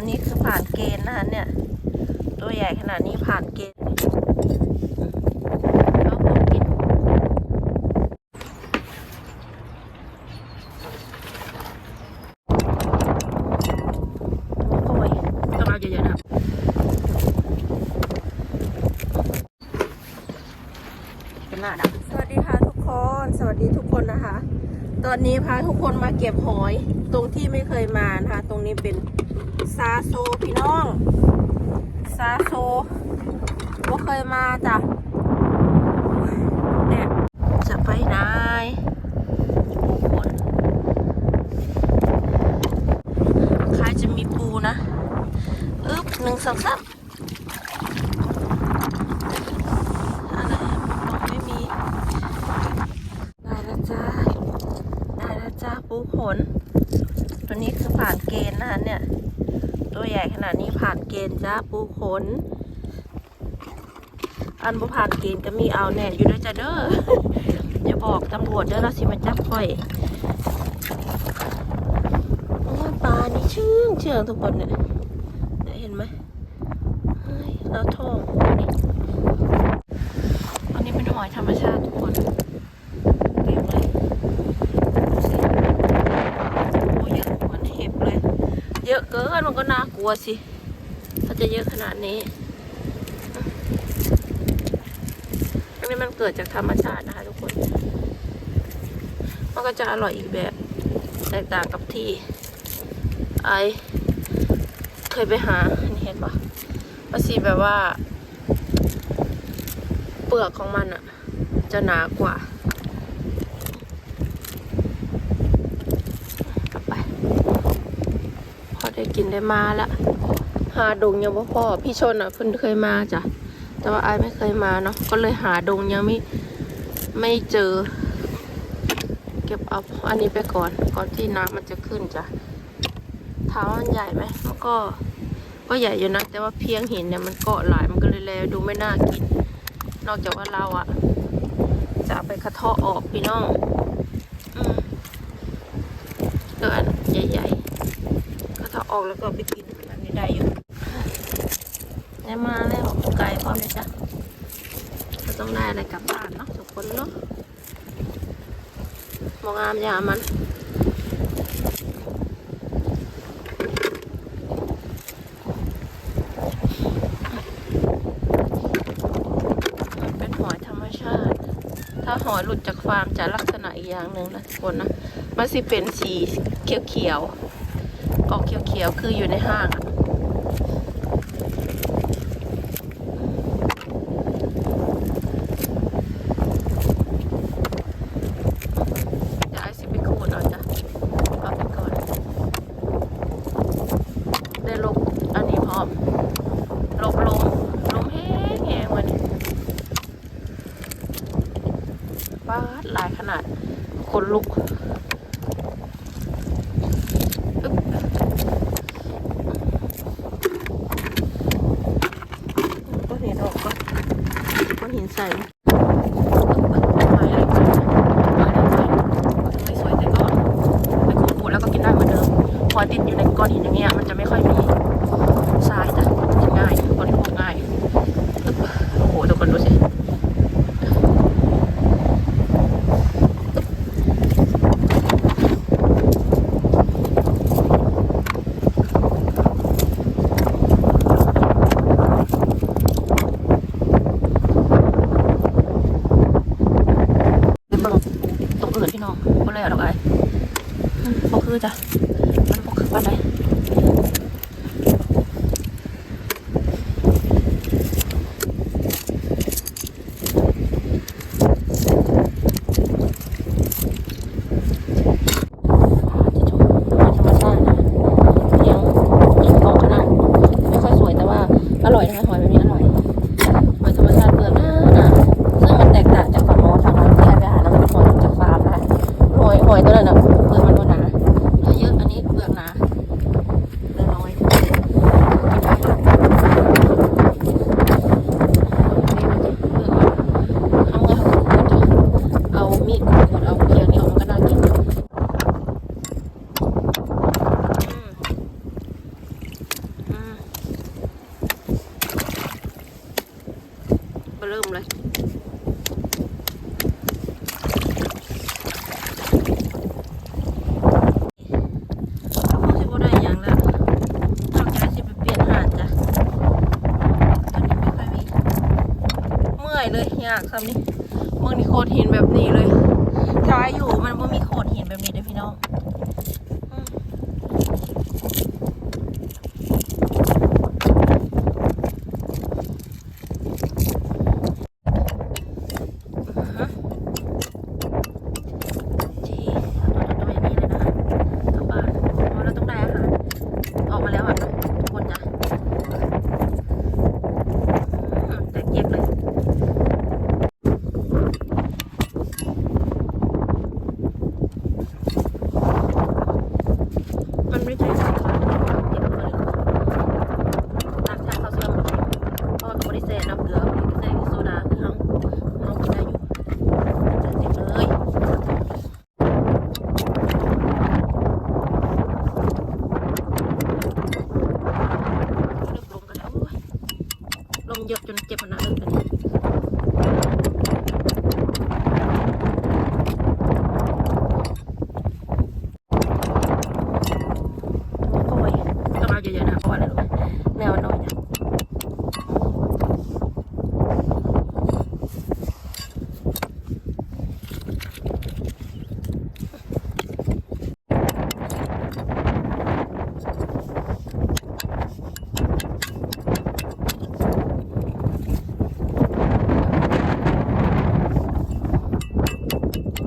ตัวนี้คือผ่านเกณฑ์นะคะเนี่ย ตัวใหญ่ขนาดนี้ผ่านเกณฑ์เอาของกินโอ้ยต้องเอาเยอะๆนะครับเป็นหน้าดำสวัสดีค่ะทุกคน สวัสดีทุกคนนะคะ ตอนนี้พาทุกคนมาเก็บหอย ตรงที่ไม่เคยมานะคะ ตรงนี้เป็น ซาโซพี่น้อง ซาโซว่าเคยมาจ้ะเนี่ยจะไปไหนโอ้โหใครจะมีปูนะ อึ๊บหนึ่งสองสามอะไรบอกไม่มี ได้แล้วจ้า ได้แล้วจ้าปูขน ตัวนี้คือผ่านเกณฑ์นะคะเนี่ย ตัวใหญ่ขนาดนี้ผ่านเก ณฑ์จ้าปูขน อันบ่ผ่านเกณฑ์ก็มีเอาแน่อยู่ด้วยจ้าเด้ออย่าบอกตำรวจเด้อเราสิมาจับข่อยปลานี่เชื่องเชื่องทุกคนเนี่ยเห็นไหมเฮ้ยแล้วท้องอันนี้อันนี้เป็นหอยธรรมชาติทุกคนเต็มเลยดูสิโอ้เยอะเหมือนเห็บเลยเยอะเกินมันก็น่ากลัวสิ จะเยอะขนาดนี้ อันนี้มันเกิดจากธรรมชาตินะคะทุกคน มันก็จะอร่อยอีกแบบ แตกต่างกับที่ ไอ เคยไปหาเห็นปะมันสีแบบว่า เปลือกของมันอะจะหนากว่ากลับไปพอได้กินได้มาละาดงยังบ่พอพี่ชนอะเพิ่นเคยมาจ้ะแต่ว่าไอายไม่เคยมาเนาะก็เลยหาดงยังไม่ไม่เจอ เก็บเอาอันนี้ไปก่อนก่อนที่น้ำมันจะขึ้นจ้ะถามว่ามันใหญ่ไหมมันก็ก็ใหญ่อยู่นะแต่ว่าเพียงหินเนี่ยมันเกาะหลายมันก็เลยแลดูไม่น่ากิน นอกจากว่าเราอะจะไปกระเทาะออกพี่น้องอืมเอออันใหญ่ๆก็ถ้าะออกแล้วก็ไปกินอันนี้ได้อยู่้อมเลยจ้ะก็ต้องได้อะไรกลับบ้านเนาะทุกคนเนาะมองงามยามันเป็นหอยธรรมชาติถ้าหอยหลุดจากฟาร์มจะลักษณะอีกอย่างหนึ่งนะทุกคนนะ มันสิเป็นสีเขียวๆออกเขียวๆคืออยู่ในห้างอะเดี๋ยวไอซิไปขูดเอาจ้ะเอาไปก่อน ได้ลบอันนี้พร้อม ลบลมลมแห้งแห้งวันนี้ป้าดหลายขนาด คนลุก อึ๊บก้อนหินออกก่อน ก้ ยากำนี่เมืองนี่โคตรหินแบบนี้เลยแต่ว่าอยู่มันไม่มีโค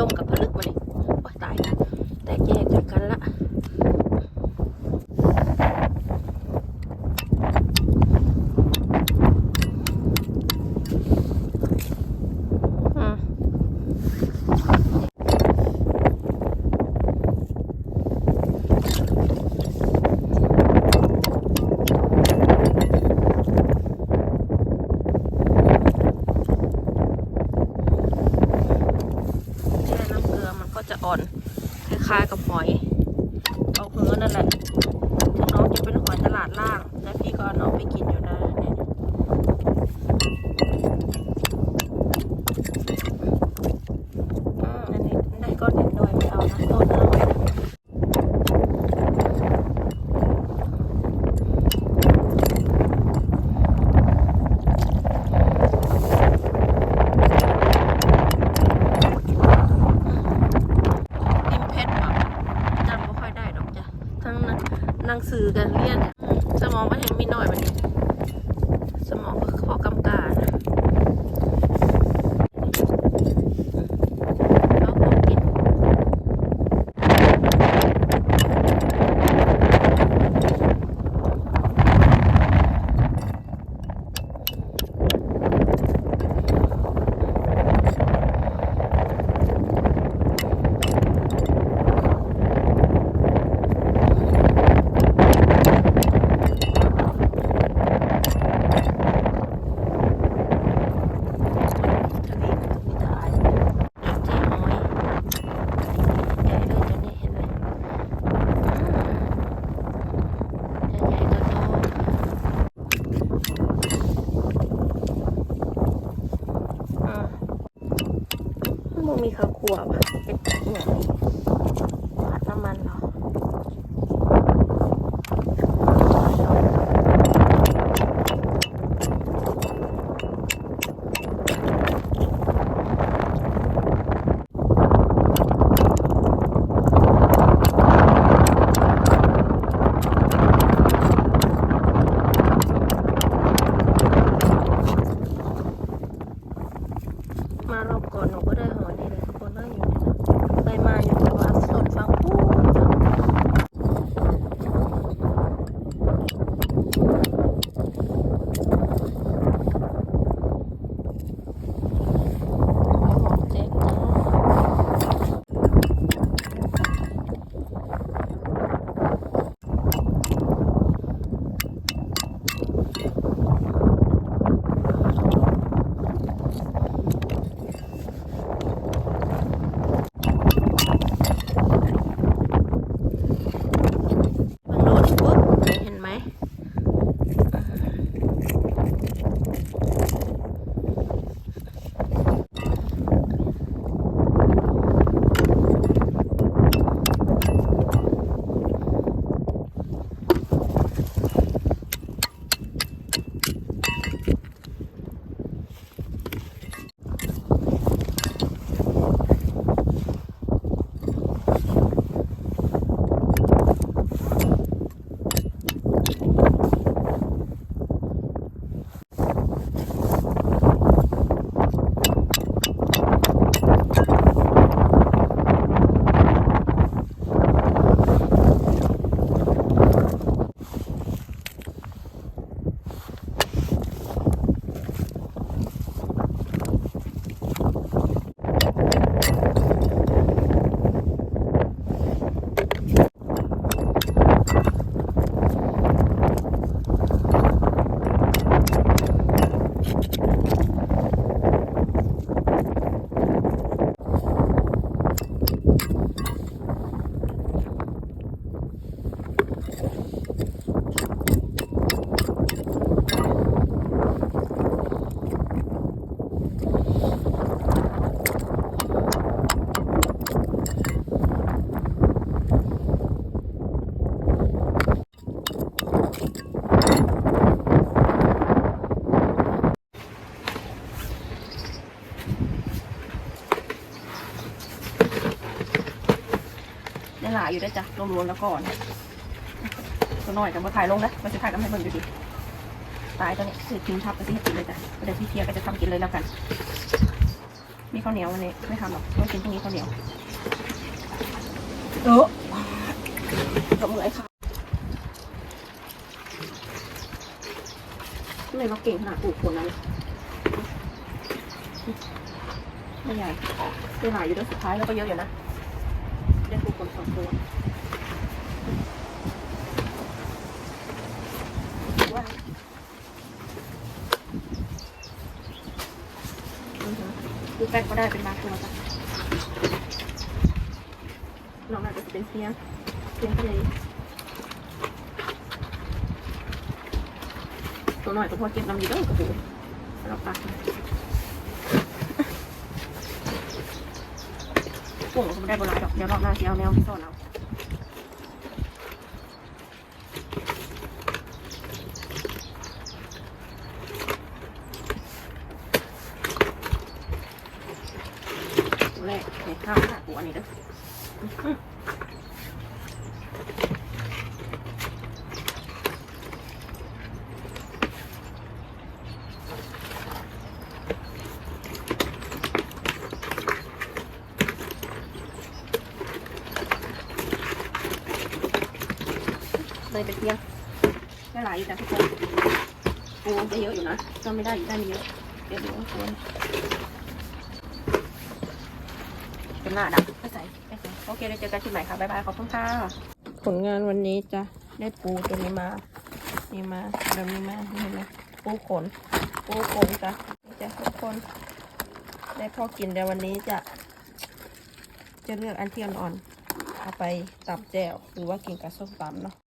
운동과 팔 หลายอยู่ด้วยจ้ะรวมๆแล้วก่อนตัวน้อยกับมาถ่ายลงนะมาจะถ่ายกันให้เบิ่งดูดิตายตัวนี้คือทิ้งทับไปที่กินเลยจ้ะเดี๋ยวพี่เทียก็จะทำกินเลยแล้วกัน มีข้าวเหนียววันนี้ไม่ทำหรอกต้องกินพรุ่งนี้ข้าวเหนียวเออกับมือไอ้ค่ะทำไมมาเก่งขนาดปลูกคนนั้นไม่ใหญ่เวลาอยู่ด้วยสุดท้ายแล้วก็เยอะอยู่นะ ได้ปลูกคนสองตัวว้าวอือฮึดูแป้งก็ได้เป็นบางตัวจ้ะลองอาจจะเป็นเพียงเพียงทะเลตัวหน่อยตัวพอเก็บน้ำดีเด้อกระปูเราปัก โป่งก็ไม่ได้โบราณดอกเดี๋ยวรอบหน้าจะเอาแนวที่ซ่อนเอาแรกเห็ดข้าวหน้าปูอันนี้เด้อ เลยไปเที่ยงได้หลายอยู่จ้ะทุกคนโอ้ได้เยอะอยู่นะจำไม่ได้อีกได้ไม่เยอะเดี๋ยวดูว่าควรเป็นหน้าดับไม่ใส่ไม่ใส่โอเคเดี๋ยวเจอกันที่ใหม่ค่ะบ๊ายบายขอบคุณค่ะผลงานวันนี้จะได้ปูตัวนี้มานี่มาแบบนี้มาเห็นไหมปูขนปูขนจ้ะนี่จ้ะทุกคน ได้พอกินแต่วันนี้จะ จะเลือกอันที่อ่อนๆเอาไปตับแจ่วหรือว่ากินกับส้มตำเนาะ